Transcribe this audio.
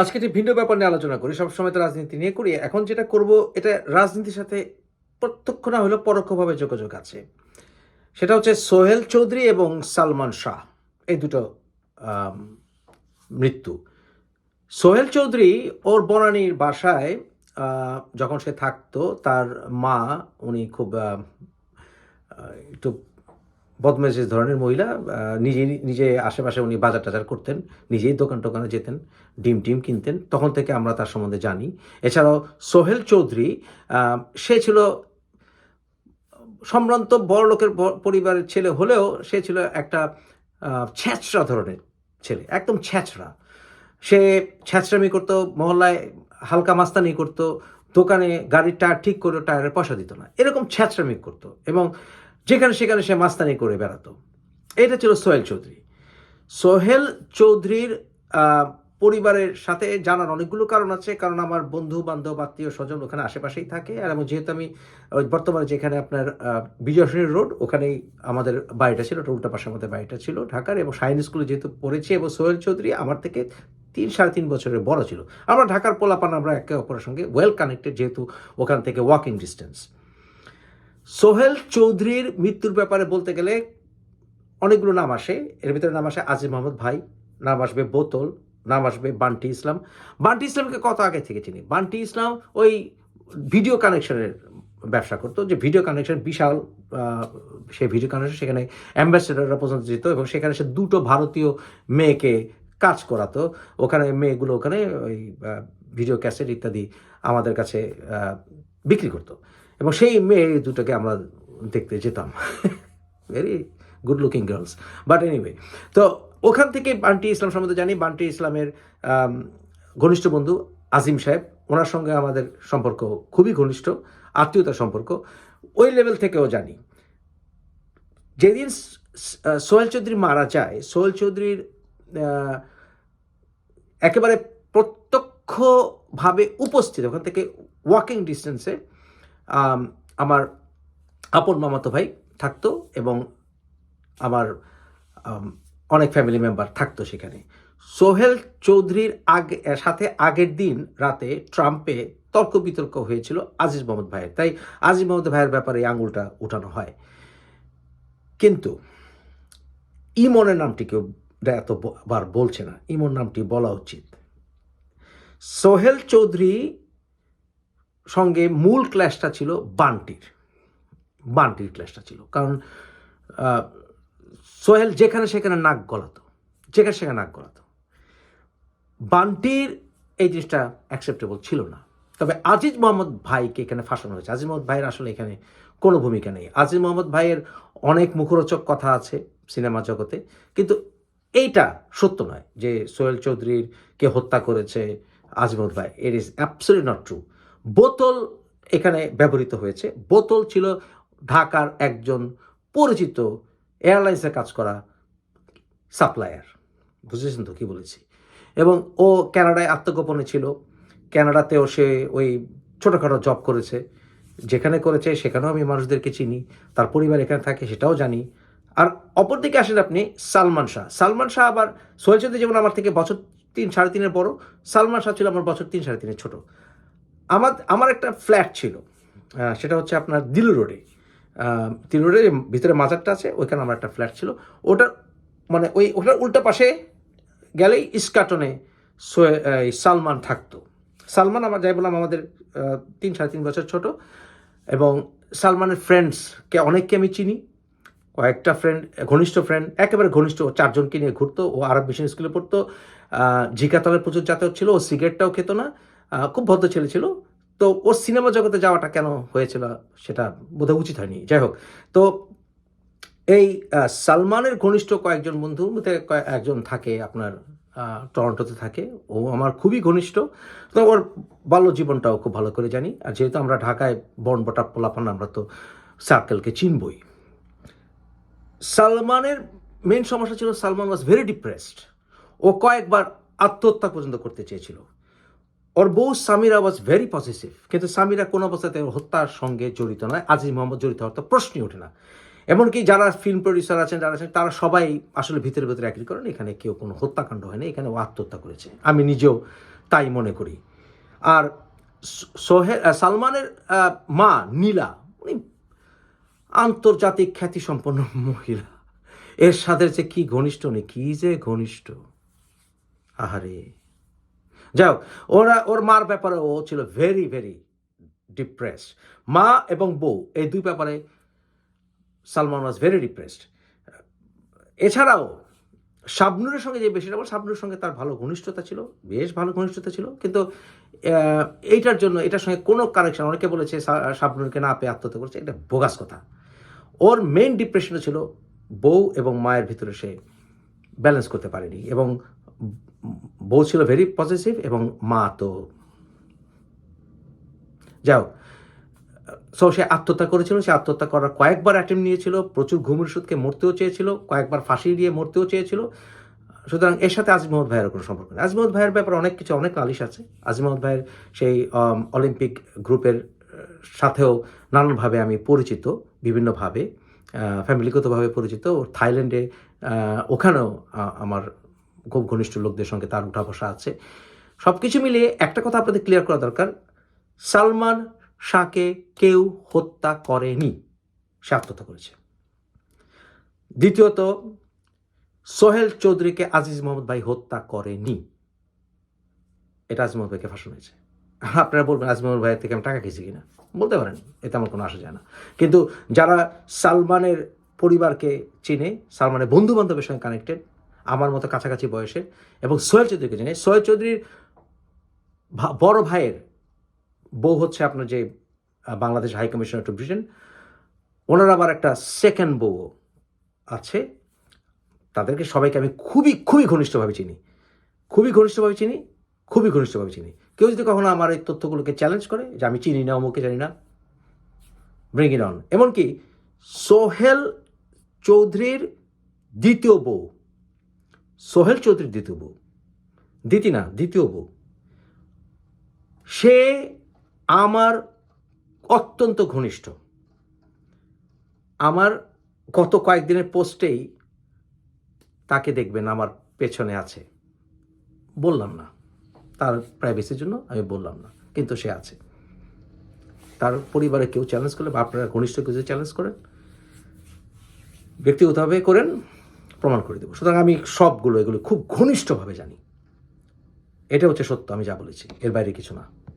আজকে একটি ভিন্ন ব্যাপার নিয়ে আলোচনা করি। সবসময় তো রাজনীতি নিয়ে করি। এখন যেটা করব, এটা রাজনীতির সাথে প্রত্যক্ষ না হলেও পরোক্ষভাবে যোগাযোগ আছে। সেটা হচ্ছে সোহেল চৌধুরী এবং সালমান শাহ। এই দুটো মৃত্যু। সোহেল চৌধুরী ওর বনানীর বাসায় যখন সে থাকতো, তার মা, উনি খুব একটু বদমেজিস ধরনের মহিলা নিজে নিজে আশেপাশে উনি বাজার টাজার করতেন, নিজেই দোকান টোকানে যেতেন, ডিম টিম কিনতেন। তখন থেকে আমরা তার সম্বন্ধে জানি। এছাড়াও সোহেল চৌধুরী সে ছিল সম্ভ্রান্ত বড় লোকের পরিবারের ছেলে হলেও সে ছিল একটা ছ্যাঁচড়া ধরনের ছেলে, একদম ছ্যাঁচড়া। সে ছ্যাঁচড়ামি করতো, মহল্লায় হালকা মাস্তানি করতো, দোকানে গাড়ির টায়ার ঠিক করে টায়ারের পয়সা দিত না। এরকম ছ্যাঁচড়ামি করতো এবং যেখানে সেখানে সে মাস্তানি করে বেড়াতো। এটা ছিল সোহেল চৌধুরী। সোহেল চৌধুরীর পরিবারের সাথে জানার অনেকগুলো কারণ আছে কারণ আমার বন্ধু বান্ধব আত্মীয় স্বজন ওখানে আশেপাশেই থাকে। আর এবং যেহেতু আমি বর্তমানে যেখানে আপনার আহ, রোড ওখানেই আমাদের বাড়িটা ছিল ওটা উল্টা পাশে আমাদের বাড়িটা ছিল ঢাকার। এবং সাইন স্কুলে যেহেতু পড়েছি এবং সোহেল চৌধুরী আমার থেকে তিন সাড়ে তিন বছরের বড় ছিল। আমরা ঢাকার পোলাপান আমরা একে অপরের সঙ্গে ওয়েল কানেক্টেড যেহেতু ওখান থেকে ওয়াকিং ডিস্টেন্স সোহেল চৌধুরীর মৃত্যুর ব্যাপারে বলতে গেলে অনেকগুলো নাম আসে। এর ভিতরে নাম আসে আজিজ মোহাম্মদ ভাই, নাম আসবে বোতল, নাম আসবে বান্টি ইসলাম। বান্টি ইসলামকে কত আগে থেকে চিনি? বান্টি ইসলাম ওই ভিডিও কানেকশনের ব্যবসা করতো, যে ভিডিও কানেকশন বিশাল সেই ভিডিও কানেকশন সেখানে অ্যাম্বাসেডাররা পর্যন্ত যেত এবং সেখানে সে দুটো ভারতীয় মেয়েকে কাজ করাতো। ওখানে মেয়েগুলো ওখানে ওই ভিডিও ক্যাসেট ইত্যাদি আমাদের কাছে বিক্রি করতো। এবং সেই মেয়ে দুটোকে আমরা দেখতে যেতাম। Very good looking girls but anyway তো ওখান থেকে বান্টি ইসলাম সম্বন্ধে জানি। বান্টি ইসলামের ঘনিষ্ঠ বন্ধু আজিম সাহেব, ওনার সঙ্গে আমাদের সম্পর্ক খুবই ঘনিষ্ঠ, আত্মীয়তার সম্পর্ক। ওই লেভেল থেকেও জানি। যেদিন সোহেল চৌধুরী মারা যায়, সোহেল চৌধুরীর একেবারে প্রত্যক্ষভাবে উপস্থিত, ওখান থেকে ওয়াকিং ডিস্টেন্সে আমার আপন মামাতো ভাই থাকতো এবং আমার অনেক ফ্যামিলি মেম্বার থাকতো সেখানে। সোহেল চৌধুরীর আগে, সাথে আগের দিন রাতে ট্রাম্পে তর্ক বিতর্ক হয়েছিল আজিজ মোহাম্মদ ভাইয়ের। তাই আজিজ মোহাম্মদ ভাইয়ের ব্যাপারে এই আঙুলটা উঠানো হয়। কিন্তু ইমনের নামটি কেউ এতবার বলছে না। ইমন নামটি বলা উচিত। সোহেল চৌধুরী সঙ্গে মূল ক্ল্যাশটা ছিল বান্টির। বান্টির ক্ল্যাশটা ছিল। কারণ সোহেল যেখানে সেখানে নাক গলাতো। যেখানে সেখানে নাক গলাতো। বান্টির এই জিনিসটা অ্যাকসেপ্টেবল ছিল না। তবে আজিজ মোহাম্মদ ভাইকে এখানে ফাঁসানো হয়েছে। আজিজ মোহাম্মদ ভাইয়ের আসলে এখানে কোনো ভূমিকা নেই। আজিজ মোহাম্মদ ভাইয়ের অনেক মুখরোচক কথা আছে সিনেমা জগতে। কিন্তু এইটা সত্য নয় যে সোহেল চৌধুরীর কে হত্যা করেছে আজিজ মোহাম্মদ ভাই। It is absolute not true বোতল এখানে ব্যবহৃত হয়েছে। বোতল ছিল ঢাকার একজন পরিচিত এয়ারলাইন্সে কাজ করা সাপ্লায়ার। বুঝেছেন তো কি বলেছি? এবং ও ক্যানাডায় আত্মগোপনে ছিল। ক্যানাডাতেও সে ওই ছোটোখাটো জব করেছে। যেখানে করেছে সেখানেও আমি মানুষদেরকে চিনি। তার পরিবার এখানে থাকে সেটাও জানি। আর অপরদিকে আসেন আপনি সালমান শাহ। সালমান শাহ আবার সোহেল চৌধুরী যেমন আমার থেকে বছর তিন, সাড়ে তিনের বড়। সালমান শাহ ছিল আমার বছর তিন, সাড়ে তিনের ছোট। আমার আমার একটা ফ্ল্যাট ছিল। সেটা হচ্ছে আপনার দিলু রোডে। দিলু রোডে ভিতরে মাজারটা আছে, ওইখানে আমার একটা ফ্ল্যাট ছিল। ওটার মানে ওই, ওটার উল্টা পাশে গেলেই ইস্কাটনে সালমান থাকতো। সালমান আমার, যাই বললাম, আমাদের তিন, সাড়ে তিন বছর ছোট। এবং সালমানের ফ্রেন্ডসকে অনেককে আমি চিনি। কয়েকটা ফ্রেন্ড ঘনিষ্ঠ ফ্রেন্ড একেবারে ঘনিষ্ঠ চারজনকে নিয়ে ঘুরতো। ও আরব মিশন স্কুলে পড়তো। ঝিকাতলের প্রচুর যাতায়াত ছিল, ও সিগারেটটাও খেত না। খুব ভদ্র ছেলে ছিল। তো ওর সিনেমা জগতে যাওয়াটা কেন হয়েছিল সেটা বোধহয় উচিত হয়নি। যাই হোক, তো এই সালমানের ঘনিষ্ঠ কয়েকজন বন্ধুর মধ্যে একজন থাকে আপনার টরন্টোতে থাকে। ও আমার খুবই ঘনিষ্ঠ। তো ওর বাল্য জীবনটাও খুব ভালো করে জানি। আর যেহেতু আমরা ঢাকায় বনবটা পোলাপান, আমরা তো সার্কেলকে চিনবই। সালমানের মেন সমস্যা ছিল সালমান ওয়াজ ভেরি ডিপ্রেসড ও কয়েকবার আত্মহত্যা পর্যন্ত করতে চেয়েছিল। ওর বউ সামিরা ওয়াজ ভেরি পজিটিভ কিন্তু সামিরা কোনো অবস্থাতে হত্যার সঙ্গে জড়িত নয়। আজিজ মোহাম্মদ জড়িত হওয়ার তো প্রশ্নই ওঠে না। এমনকি যারা ফিল্ম প্রডিউসার আছেন যারা আছেন তারা সবাই আসলে ভিতরে ভিতরে একই করেন এখানে কেউ কোনো হত্যাকাণ্ড হয়নি এখানে ও আত্মহত্যা করেছে। আমি নিজেও তাই মনে করি। আর আহ, সালমানের মা নীলা উনি আন্তর্জাতিক খ্যাতিসম্পন্ন মহিলা। এর সাথে যে কি ঘনিষ্ঠ নেই কি যে ঘনিষ্ঠ। আহারে। যাও ওরা, ওর মার ব্যাপারে ও ছিল ভেরি ভেরি ডিপ্রেসড মা এবং বউ, এই দুই ব্যাপারে সালমান ওয়াজ ভেরি ডিপ্রেসড এছাড়াও, শাবনুরের সঙ্গে যে বেশিটা বল, শাবনুরের সঙ্গে তার ভালো ঘনিষ্ঠতা ছিল, বেশ ভালো ঘনিষ্ঠতা ছিল। কিন্তু এইটার জন্য, এটার সঙ্গে কোনো কানেকশন অনেকে বলেছে শাবনুরকে না পেয়ে আত্মহত্যা করেছে, এটা বোগাস কথা। ওর মেইন ডিপ্রেশনে ছিল বউ এবং মায়ের ভিতরে সে ব্যালেন্স করতে পারেনি এবং বউ ছিল ভেরি পজিটিভ এবং মা তো যাও সো সে আত্মহত্যা করেছিল, সে আত্মহত্যা করার কয়েকবার অ্যাটেম্প নিয়েছিল, প্রচুর ঘুমের ওষুধকে মরতেও চেয়েছিল, কয়েকবার ফাঁসি দিয়ে মরতেও চেয়েছিল। সুতরাং এর সাথে আজিমহদ ভাইয়ের কোনো সম্পর্ক নেই। আজিমহদ ভাইয়ের ব্যাপারে অনেক কিছু, অনেক নালিশ আছে। আজিমহদ ভাইয়ের সেই অলিম্পিক গ্রুপের সাথেও নানানভাবে আমি পরিচিত, বিভিন্নভাবে ফ্যামিলিগতভাবে পরিচিত। থাইল্যান্ডে ওখানেও আমার খুব ঘনিষ্ঠ লোকদের সঙ্গে তার উঠা বসা আছে। সব কিছু মিলিয়ে একটা কথা আপনাদের ক্লিয়ার করা দরকার। সালমান শাহকে কেউ হত্যা করেনি, সে আত্মহত্যা করেছে। দ্বিতীয়ত, সোহেল চৌধুরীকে আজিজ মোহাম্মদ ভাই হত্যা করেনি। এটা আজিজ মোহাম্মদ ভাইকে ফাঁসানো হয়েছে। আপনারা বলবেন, আজিজ মোহাম্মদ ভাইয়ের থেকে আমি টাকা খেয়েছি কিনা? বলতে পারেন, এতে আমার কোনো আসা যায় না। কিন্তু যারা সালমানের পরিবারকে চিনে, সালমানের বন্ধু বান্ধবের সঙ্গে কানেক্টেড আমার মতো কাছাকাছি বয়সের এবং সোহেল চৌধুরীকে চিনে সোহেল চৌধুরীর বড় ভাইয়ের বউ হচ্ছে আপনার যে Bangladesh high commissioner to Britain ওনার আবার একটা সেকেন্ড বউ আছে। তাদেরকে সবাইকে আমি খুবই খুবই ঘনিষ্ঠভাবে চিনি। খুবই ঘনিষ্ঠভাবে চিনি, খুবই ঘনিষ্ঠভাবে চিনি। কেউ যদি কখনো আমার এই তথ্যগুলোকে চ্যালেঞ্জ করে যে আমি চিনি না, অমুকে জানি না ব্রিং ইট অন এমনকি সোহেল চৌধুরীর দ্বিতীয় বউ সোহেল চৌধুরীর দ্বিতীয় বউ। দ্বিতীয় না, দ্বিতীয় বউ। সে আমার অত্যন্ত ঘনিষ্ঠ। আমার গত কয়েকদিনের পোস্টেই তাকে দেখবেন, আমার পেছনে আছে। বললাম না। তার প্রাইভেসির জন্য আমি বললাম না, কিন্তু সে আছে। তার পরিবারে কেউ চ্যালেঞ্জ করলে বা আপনারা ঘনিষ্ঠ কেউ চ্যালেঞ্জ করেন, ব্যক্তিগতভাবে করেন প্রমাণ করে দেবো। সুতরাং আমি সবগুলো এগুলো খুব ঘনিষ্ঠভাবে জানি। এটা হচ্ছে সত্য, আমি যা বলেছি। এর বাইরে কিছু না।